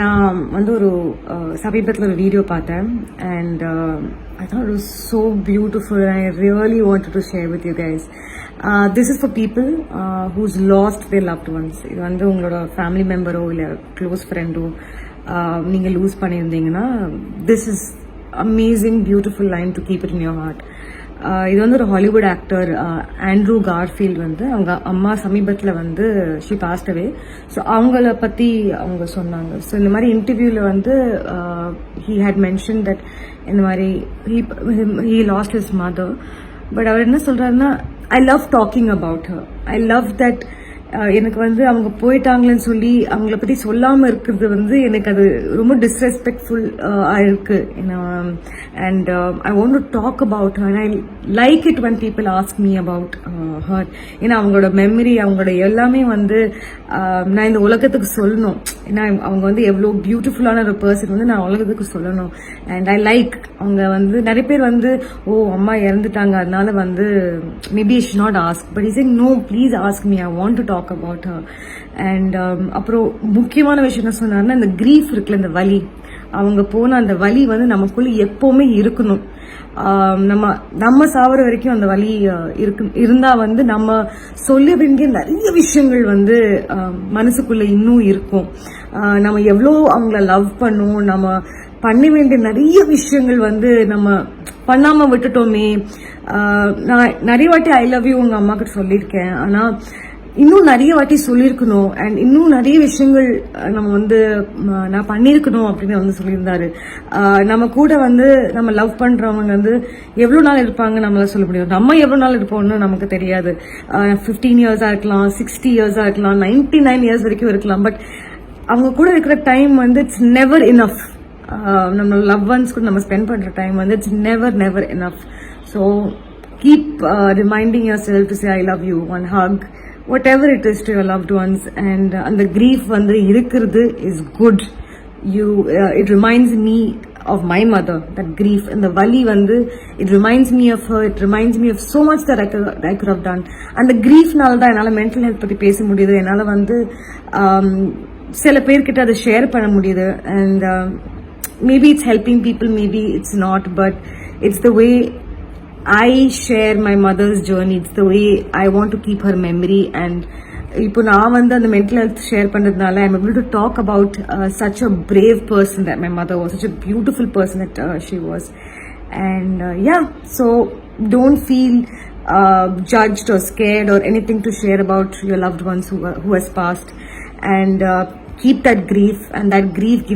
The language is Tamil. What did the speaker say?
நான் வந்து ஒரு சமீபத்தில் ஒரு வீடியோ பார்த்தேன். And I thought it so beautiful I really want to share with you guys this is for people whose lost their loved ones இது வந்து உங்களோட ஃபேமிலி மெம்பரோ இல்லை க்ளோஸ் ஃப்ரெண்டோ நீங்கள் லூஸ் பண்ணியிருந்தீங்கன்னா this is amazing beautiful line to keep it in your heart இது வந்து ஒரு ஹாலிவுட் ஆக்டர் ஆண்ட்ரூ கார்ஃபீல்ட் வந்து அவங்க அம்மா சமீபத்தில் வந்து ஷி பாஸ்ட் ஸோ அவங்கள பற்றி அவங்க சொன்னாங்க. ஸோ இந்த மாதிரி இன்டர்வியூவில் வந்து ஹீ ஹேட் மென்ஷன் தட் இந்த மாதிரி he lost his mother but அவர் என்ன சொல்கிறாருன்னா I love talking about her I love that எனக்கு வந்து அவங்க போயிட்டாங்களேன்னு சொல்லி அவங்கள பத்தி சொல்லாம இருக்கிறது வந்து எனக்கு அது ரொம்ப டிஸ்ரெஸ்பெக்ட்ஃபுல் ஆயிருக்கு. And I want to talk about her I like it when people ask me about her ஏன்னா அவங்களோட மெமரி அவங்களோட எல்லாமே வந்து நான் இந்த உலகத்துக்கு சொல்லணும். ஏன்னா அவங்க வந்து எவ்வளோ பியூட்டிஃபுல்லான ஒரு பர்சன் வந்து நான் உலகத்துக்கு சொல்லணும். அண்ட் ஐ லைக் அவங்க வந்து நிறைய பேர் வந்து ஓ அம்மா இறந்துட்டாங்க அதனால வந்து maybe is not ask but is no please ask me I want to talk about her and அப்புறம் முக்கியமான விஷயம் என்ன சொன்னார்னா இந்த கிரீஃப் இருக்குல்ல இந்த வலி. அவங்க போன அந்த வலி வந்து நமக்குள்ள எப்பவுமே இருக்கணும். நம்ம நம்ம சாவர வரைக்கும் அந்த வலி இருக்கு இருந்தா வந்து நம்ம சொல்ல வேண்டிய நிறைய விஷயங்கள் வந்து மனசுக்குள்ள இன்னும் இருக்கும். நம்ம எவ்வளோ அவங்கள லவ் பண்ணும் நம்ம பண்ண வேண்டிய நிறைய விஷயங்கள் வந்து நம்ம பண்ணாம விட்டுட்டோமே. நான் நிறைய வாட்டி ஐ லவ் யூ உங்க அம்மா கிட்ட சொல்லியிருக்கேன். ஆனா இன்னும் நிறைய வாட்டி சொல்லியிருக்கணும். அண்ட் இன்னும் நிறைய விஷயங்கள் நம்ம வந்து நான் பண்ணியிருக்கணும் அப்படின்னு வந்து சொல்லியிருந்தாரு. நம்ம கூட வந்து நம்ம லவ் பண்ணுறவங்க வந்து எவ்வளோ நாள் இருப்பாங்க நம்மளால சொல்ல முடியும் நம்ம எவ்வளோ நாள் இருப்போம்னு நமக்கு தெரியாது. ஃபிஃப்டீன் இயர்ஸாக இருக்கலாம் சிக்ஸ்டி இயர்ஸாக இருக்கலாம் நைன்டி நைன் இயர்ஸ் வரைக்கும் இருக்கலாம். பட் அவங்க கூட இருக்கிற டைம் வந்து இட்ஸ் நெவர் இனஃப் நம்ம லவ் ஒன்ஸ் கூட நம்ம ஸ்பெண்ட் பண்ணுற டைம் வந்து it's never never enough so keep reminding yourself to say I love you one hug whatever it is to your loved ones and அந்த கிரீஃப் வந்து இருக்கிறது is good you it reminds me of my mother that grief இந்த வலி வந்து it reminds me of her it reminds me of so much that I could have done அந்த கிரீஃப்னால தான் என்னால் மென்டல் ஹெல்த் பற்றி பேச முடியுது என்னால் வந்து சில பேர்கிட்ட அதை ஷேர் பண்ண முடியுது and maybe it's helping people maybe it's not but it's the way I share my mother's journey. It's the way I want to keep her memory and இப்போ நான் வந்து அந்த மென்டல் ஹெல்த் ஷேர் பண்ணுறதுனால I'm able to talk about uh, such a brave person that my mother was, such a beautiful person that uh, she was. And uh, yeah, so don't feel uh, judged or scared or anything to share about your loved ones who, are- who has passed. And uh, keep that grief and that grief